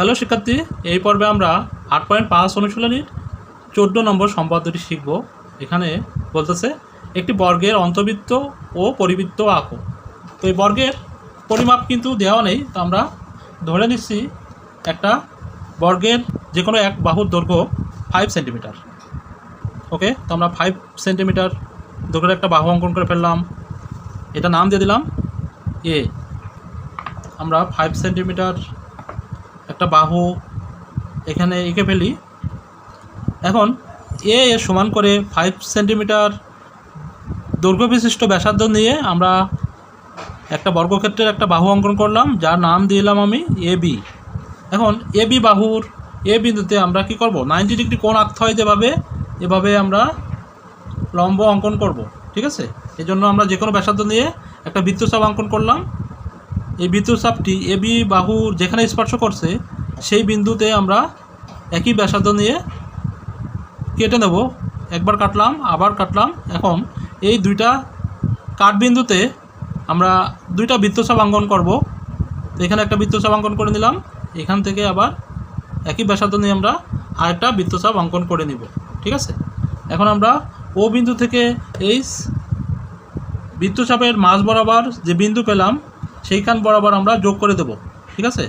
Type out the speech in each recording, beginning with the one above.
Hello শিক্ষার্থী, এই পর্বে আমরা আট পয়েন্ট পাঁচ অনুশীলনীর চোদ্দ নম্বর সম্পাদ্যটি শিখব। এখানে বলতেছে, একটি বর্গের অন্তবৃত্ত ও পরিবৃত্ত আঁকো। তো এই বর্গের পরিমাপ কিন্তু দেওয়া নেই, তো আমরা ধরে নিচ্ছি একটা বর্গের যে কোনো এক বাহুর দৈর্ঘ্য ফাইভ সেন্টিমিটার ওকে, তো আমরা ফাইভ সেন্টিমিটার দৈর্ঘ্যের একটা বাহু অঙ্কন করে ফেললাম। এটা নাম দিয়ে দিলাম এ আমরা ফাইভ সেন্টিমিটার একটা বাহু এখানে এঁকে ফেলি। এখন এ সমান করে ফাইভ সেন্টিমিটার দৈর্ঘ্য বিশিষ্ট ব্যাসার্ধ নিয়ে আমরা একটা বর্গক্ষেত্রের একটা বাহু অঙ্কন করলাম, যার নাম দিলাম আমি এ বি। এখন এ বি বাহুর এ বিন্দুতে আমরা কি করব? নাইনটি ডিগ্রি কোণ আঁকতে হয় যেভাবে, এভাবে আমরা লম্ব অঙ্কন করব, ঠিক আছে? এজন্য আমরা যে কোনো ব্যাসার্ধ নিয়ে একটা বৃত্তচাপ অঙ্কন করলাম। এই বৃত্তচাপটি এ বি বাহুর যেখানে স্পর্শ করছে, সেই বিন্দুতে আমরা একই ব্যাসার্ধ নিয়ে কেটে নেব। একবার কাটলাম, আবার কাটলাম। এখন এই দুইটা কাট বিন্দুতে আমরা দুইটা বৃত্তচাপ অঙ্কন করব। এখানে একটা বৃত্তচাপ অঙ্কন করে নিলাম। এখান থেকে আবার একই ব্যাসার্ধ নিয়ে আমরা আরেকটা বৃত্তচাপ অঙ্কন করে নিব। ঠিক আছে? এখন আমরা ও বিন্দু থেকে এই বৃত্তচাপের মাঝ বরাবর যে বিন্দু পেলাম সেইখান বরাবর আমরা যোগ করে দেব, ঠিক আছে?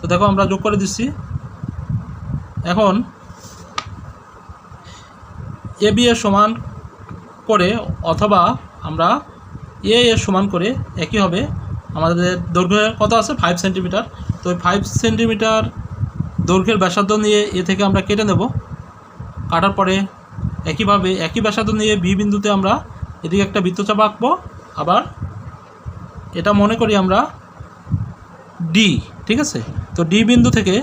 তো দেখো আমরা যোগ করে দিচ্ছি। এখন এ, বি, এর সমান করে অথবা আমরা এ, এর সমান করে একই হবে। আমাদের দৈর্ঘ্য কত আছে? ফাইভ সেন্টিমিটার তো ওই ফাইভ সেন্টিমিটার দৈর্ঘ্যের ব্যাসার্ধ নিয়ে এ থেকে আমরা কেটে নেব। কাটার পরে একইভাবে একই ব্যাসার্ধ নিয়ে বি বিন্দুতে আমরা এদিকে একটা বৃত্তচাপ আঁকবো। আবার এটা মনে করি আমরা ডি ঠিক আছে? তো ডি বিন্দু থেকে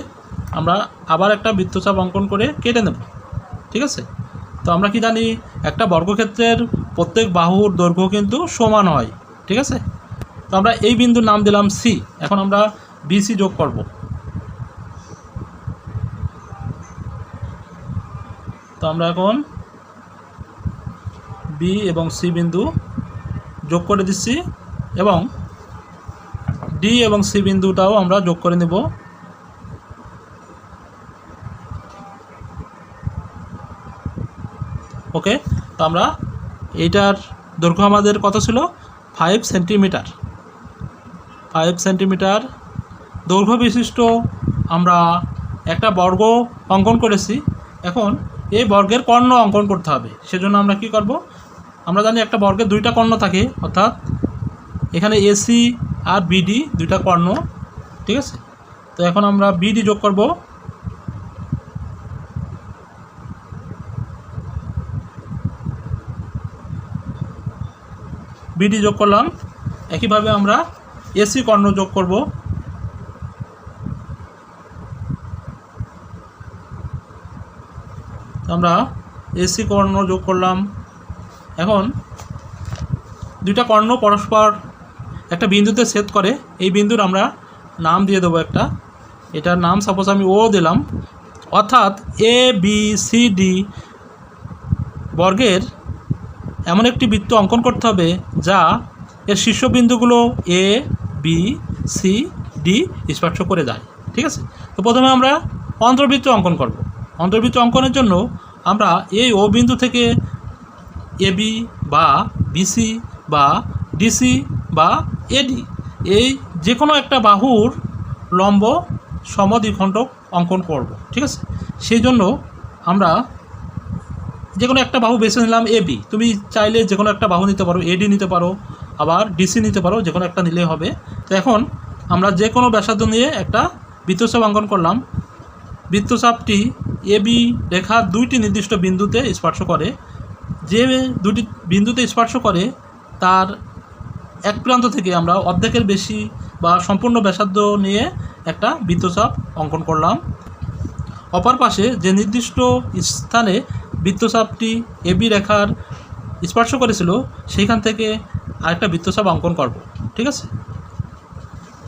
আমরা আবার একটা বৃত্তচাপ অঙ্কন করে কেটে নেব, ঠিক আছে? তো আমরা কি জানি, একটা বর্গক্ষেত্রের প্রত্যেক বাহুর দৈর্ঘ্য কিন্তু সমান হয়, ঠিক আছে? তো আমরা এই বিন্দুর নাম দিলাম সি এখন আমরা বিসি যোগ করব। তো আমরা এখন বি এবং সি বিন্দু যোগ করে দিচ্ছি এবং ডি এবং সি বিন্দুটাও আমরা যোগ করে নেব। ওকে তো আমরা এইটার দৈর্ঘ্য আমাদের কত ছিল? ফাইভ সেন্টিমিটার ফাইভ সেন্টিমিটার দৈর্ঘ্য বিশিষ্ট আমরা একটা বর্গ অঙ্কন করেছি। এখন এই বর্গের কর্ণ অঙ্কন করতে হবে। সেজন্য আমরা কি করব? আমরা জানি একটা বর্গের দুইটা কর্ণ থাকে, অর্থাৎ এখানে এসি আর বিডি দুইটা কর্ণ, ঠিক আছে? তো এখন আমরা বিডি যোগ করব। বিডি যোগ করলাম। একইভাবে আমরা এসি কর্ণ যোগ করব। আমরা এসি কর্ণ যোগ করলাম। এখন দুইটা কর্ণ পরস্পর একটা বিন্দুতে ছেদ করে, এই বিন্দুর আমরা নাম দিয়ে দেবো একটা। এটার নাম সাপোজ আমি ও দিলাম। অর্থাৎ এ বি সি ডি বর্গের এমন একটি বৃত্ত অঙ্কন করতে হবে যা এর শীর্ষবিন্দুগুলো এ বি সি ডি স্পর্শ করে যায়। ঠিক আছে? তো প্রথমে আমরা অন্তর্বৃত্ত অঙ্কন করব। অন্তর্বৃত্ত অঙ্কনের জন্য আমরা এই ও বিন্দু থেকে এবি বা বিসি বা ডিসি বা এডি। এই যে কোনো একটা বাহুর লম্ব সমদ্বিখণ্ডক অঙ্কন করব, ঠিক আছে? সেই জন্য আমরা যে কোনো একটা বাহু বেছে নিলাম এবি তুমি চাইলে যে কোনো একটা বাহু নিতে পারো, এডি নিতে পারো, আবার ডিসি নিতে পারো যে কোনো একটা নিলেই হবে। তো এখন আমরা যে কোনো ব্যাসার্ধ নিয়ে একটা বৃত্তচাপ অঙ্কন করলাম। বৃত্তচাপটি এবি রেখা দুইটি নির্দিষ্ট বিন্দুতে স্পর্শ করে। যে দুটি বিন্দুতে স্পর্শ করে, তার এক প্রান্ত থেকে আমরা অর্ধেকের বেশি বা সম্পূর্ণ ব্যাসার্ধ নিয়ে একটা বৃত্তচাপ অঙ্কন করলাম। অপর পাশে যে নির্দিষ্ট স্থানে বৃত্তচাপটি এবি রেখার স্পর্শ করেছিল, সেইখান থেকে আরেকটা বৃত্তচাপ অঙ্কন করব, ঠিক আছে?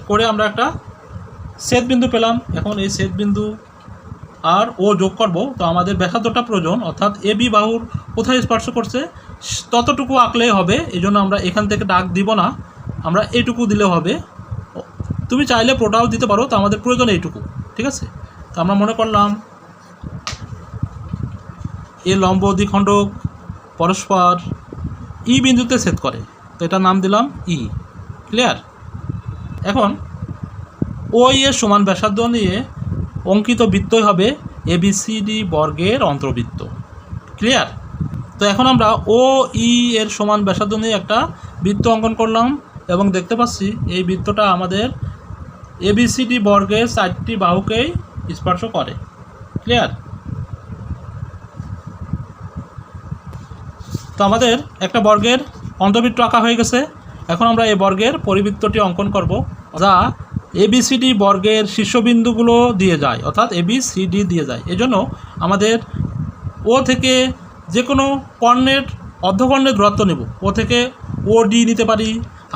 করে আমরা একটা বিন্দু পেলাম। এখন এই বিন্দু আর ও যোগ করব, তো আমাদের ব্যাসার্ধটা প্রয়োজন, অর্থাৎ এ বি বাহুর কোথায় স্পর্শ করছে? ততটুকু আঁকলেই হবে এই জন্য আমরা এখান থেকে ডাক দিব না। আমরা এইটুকু দিলে হবে। তুমি চাইলে প্রোটাও দিতে পারো, তো আমাদের প্রয়োজন এইটুকু, ঠিক আছে? তো আমরা মনে করলাম, এ লম্ব দ্বিখণ্ডক পরস্পর ই বিন্দুতে ছেদ করে। তো এটার নাম দিলাম ই, ক্লিয়ার? এখন, ও এর সমান ব্যাসার্ধ নিয়ে অঙ্কিত বৃত্তই হবে এবিসিডি বর্গের অন্তর্বৃত্ত, ক্লিয়ার? তো এখন আমরা ও ই এর সমান ব্যাসার্ধ নিয়ে একটা বৃত্ত অঙ্কন করলাম এবং দেখতে পাচ্ছি এই বৃত্তটা আমাদের এবিসিডি বর্গের চারটি বাহুকেই স্পর্শ করে। ক্লিয়ার তো আমাদের একটা বর্গের অন্তর্বৃত্ত আঁকা হয়ে গেছে। এখন আমরা এই বর্গের পরিবৃত্তটি অঙ্কন করব, যা এবিসিডি বর্গের শীর্ষবিন্দুগুলো দিয়ে যায়, অর্থাৎ এবিসিডি দিয়ে যায়। এজন্য আমাদের ও থেকে যে কোনো কর্ণের অর্ধকর্ণের দূরত্ব নেব। ও থেকে ও ডি নিতে পারি,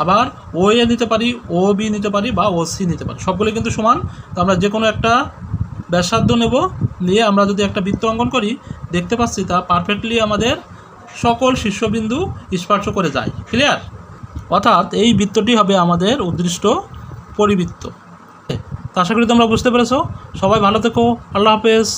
আবার ও এ নিতে পারি ও বি নিতে পারি বা ও সি নিতে পারি। সবগুলো কিন্তু সমান। তো আমরা যে কোনো একটা ব্যাসার্ধ নেব। নিয়ে আমরা যদি একটা বৃত্ত অঙ্কন করি, দেখতে পাচ্ছি তা পারফেক্টলি আমাদের সকল শীর্ষবিন্দু স্পর্শ করে যায়। ক্লিয়ার অর্থাৎ এই বৃত্তটি হবে আমাদের উদ্দিষ্ট পরিবৃত্ত। আশা করি তোমরা বুঝতে পেরেছ। সবাই ভালো থেকো। আল্লাহ হাফেজ।